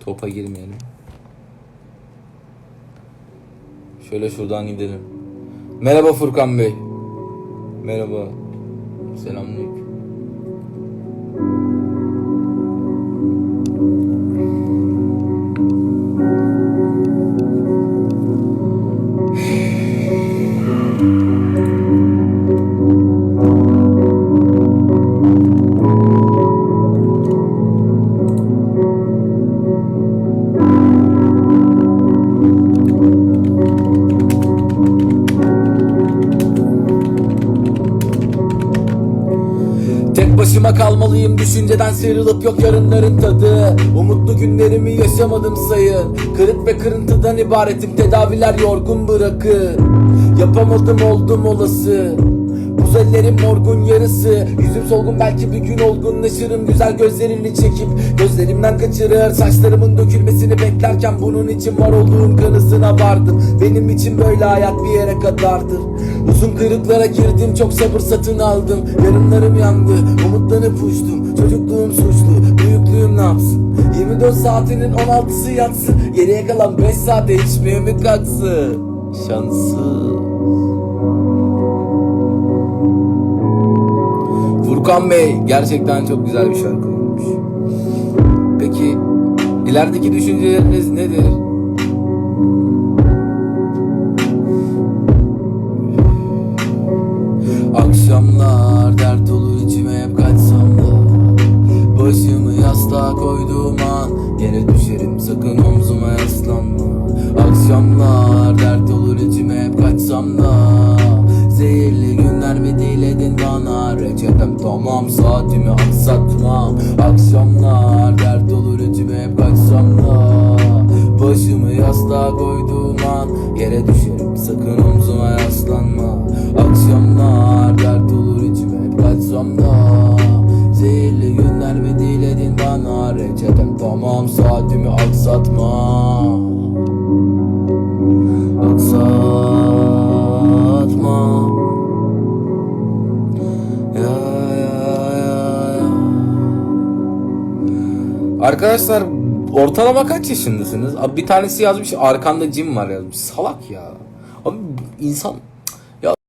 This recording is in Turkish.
Topa girmeyelim. Şöyle şuradan gidelim. Merhaba Furkan Bey. Merhaba. Selamünaleyküm. Tek başıma kalmalıyım düşünceden sıyrılıp yok yarınların tadı. Umutlu günlerimi yaşamadım sayın Kırık ve kırıntıdan ibaretim tedaviler yorgun bırakır. Yapamadım oldum olası Buz ellerim morgun yarısı. Yüzüm solgun belki bir gün olgunlaşırım. Güzel gözlerini çekip gözlerimden kaçırır. Saçlarımın dökülmesini beklerken bunun için var olduğum kanısına vardım. Benim için böyle hayat bir yere kadardır. Uzun kırıklara girdim çok sabır satın aldım. Yarınlarım yandı umutlanıp uçtum Çocukluğum suçlu büyüklüğüm ne yapsın? 24 saatinin 16'sı yatsın. Geriye kalan 5 saate içmeye mi kalksın Şanssız Furkan Bey gerçekten çok güzel bir şarkı olmuş. Peki ilerideki düşünceleriniz nedir? Akşamlar dert olur içime hep kaçsam da Başımı yastığa koyduğum an Yere düşerim sakın omzuma yaslanma Akşamlar dert olur içime hep kaçsam da Zehirli günler mi diledin bana. Reçetem tamam saatimi aksatmam. Akşamlar dert olur içime hep da Başımı yastığa koyduğum an Yere düşerim sakın omzuma yaslanma. Akşamlar dert olur içime hep da Zehirli günler mi diledin bana? Reçetem tamam saatimi Aksatma Arkadaşlar ortalama kaç yaşındasınız? Abi bir tanesi yazmış arkanda cim var yazmış. Salak ya. Abi insan